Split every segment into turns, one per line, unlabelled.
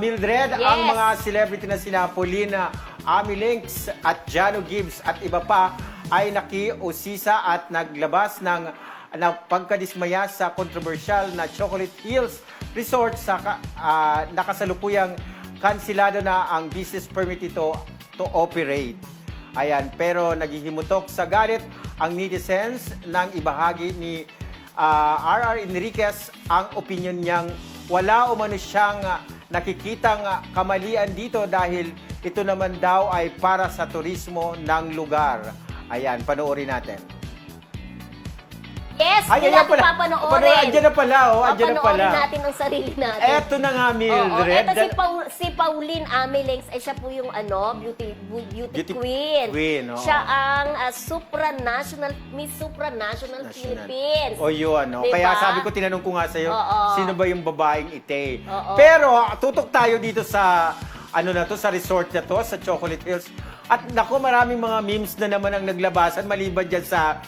Mildred,
Yes.
ang mga celebrity na sina Paulina, Ami Links at Jano Gibbs at iba pa ay nakiusisa at naglabas ng na pagkadismaya sa kontrobersyal na Chocolate Hills Resort sa ah, nakasalukuyang kansilado na ang business permit ito to operate. Ayan, pero naghihimutok sa galit ang netizens nang ibahagi ni ah, RR Enriquez ang opinion niyang wala umano siyang nakikitang kamalian dito dahil ito naman daw ay para sa turismo ng lugar. Ayan, panoorin natin.
Yes,
Ay, ayan pala.
papanoorin.
Panoorin, andyan na pala, oh, andyan na
Papanoorin
pala.
natin ang sarili natin.
Eto na nga, Mildred.
eto si, Paul, si Pauline Amelings, ay siya po yung ano, beauty, beauty,
Beauty
queen.
queen, oo.
Siya ang ah, supranational, Miss Supranational Philippines.
O yun, no?
Diba?
Kaya sabi ko, tinanong ko nga sa'yo,
Oo.
sino ba yung babaeng ite?
Oo.
Pero, tutok tayo dito sa, ano na to, sa resort na to, sa Chocolate Hills. At nako, maraming mga memes na naman ang naglabasan, maliban dyan sa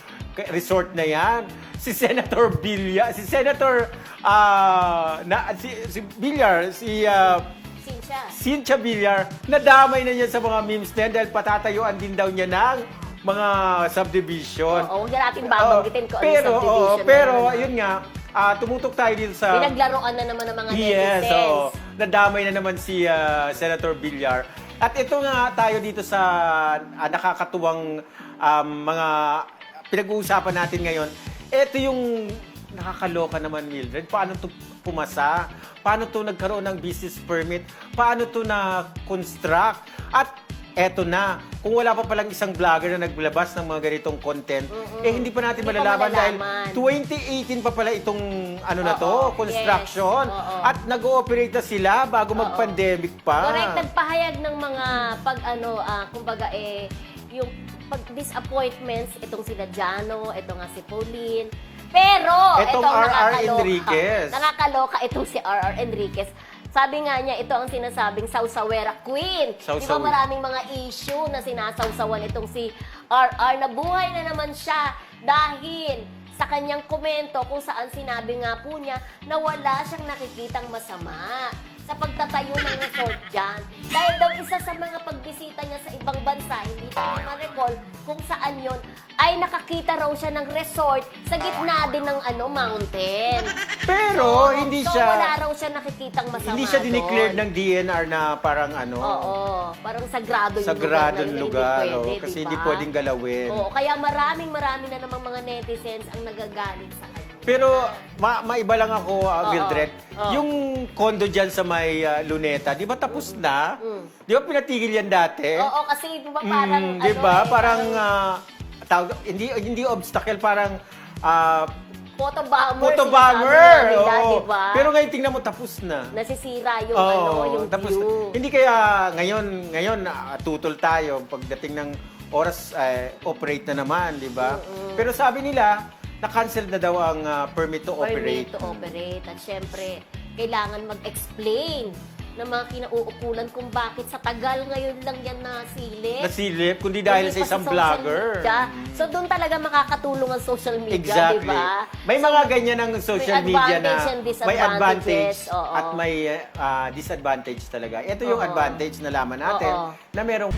resort na yan. Si Senator Villar, si Senator, ah, na, si, si Villar, si, ah,
Cynthia.
Cynthia Villar, nadamay na niya sa mga memes na yan dahil patatayuan din daw niya ng mga subdivision.
Oo, huwag na natin babanggitin ko ano
pero,
subdivision.
oo,
na
pero,
yun, ah.
ayun nga, ah, tumutok tayo dito sa...
Pinaglaruan na naman ng mga
Yes,
netizens.
oo. Nadamay na naman si ah, Senator Villar. At ito nga tayo dito sa ah, nakakatuwang um, mga pinag-uusapan natin ngayon. Ito yung nakakaloka naman, Mildred. Paano to pumasa? Paano to nagkaroon ng business permit? Paano to na-construct? At eto na, kung wala pa palang isang vlogger na naglabas ng mga ganitong content, eh hindi pa natin
Hindi pa
malalaman dahil
malalaman.
2018 pa pala itong ano na to,
Oo,
construction.
yes, oo.
At nag-ooperate na sila bago mag-pandemic pa.
Correct, nagpahayag ng mga pag ano, ah, kumbaga eh, yung pag disappointments, itong sila Jano, ito nga si Pauline. Pero,
Itong
ito
RR. Enriquez.
Nakakaloka itong si RR Enriquez. Sabi nga niya, ito ang sinasabing Sausawera Queen. Di ba maraming mga issue na sinasawsawan itong si RR. Nabuhay na naman siya dahil sa kanyang komento kung saan sinabi nga po niya na wala siyang nakikitang masama sa pagtatayo ng resort dyan. Dahil daw isa sa mga pagbisita niya sa ibang bansa, hindi ma-recall kung saan yon ay nakakita raw siya ng resort sa gitna din ng ano mountain.
Pero
So,
hindi
so
siya
wala raw siya nakikitang masama
hindi siya dineclare ng DNR na parang ano,
Oo, parang sagrado yung
sagrado
lugar. na
lugar.
Hindi
oh,
pwede,
kasi
di
hindi pwedeng galawin.
Oo, kaya maraming maraming na namang mga netizens ang nagagalit sa kanya.
Pero ma maiba lang ako, uh. Mildred. Yung condo dyan sa may uh, Luneta, di ba tapos na? Di ba pinatigil yan dati?
Oo, kasi di ba parang
Mm,
ano
di ba?
eh,
parang ah, tawag, hindi hindi obstacle, parang ah,
photo bomber.
photo
sinasabi
bomber.
nga nila,
oo.
di ba?
Pero ngayon tingnan mo tapos na.
nasisira yung
Oo,
ano, yung
tapos
view.
hindi kaya ngayon ngayon ah, tutol tayo pagdating ng oras eh, operate na naman, di ba? Pero sabi nila na-cancel na daw ang ah, permit to operate.
Permit to operate. At syempre, kailangan mag-explain ng mga kinauukulan kung bakit sa tagal ngayon lang yan nasilip.
Nasilip, kundi dahil
Hindi
sa isang vlogger.
media. So doon talaga makakatulong ang social media,
Exactly.
di ba?
May
So,
mga ganyan ng social media na may advantage
oo.
at may ah, disadvantage talaga. Ito yung
Oo.
advantage na laman natin
Oo.
na merong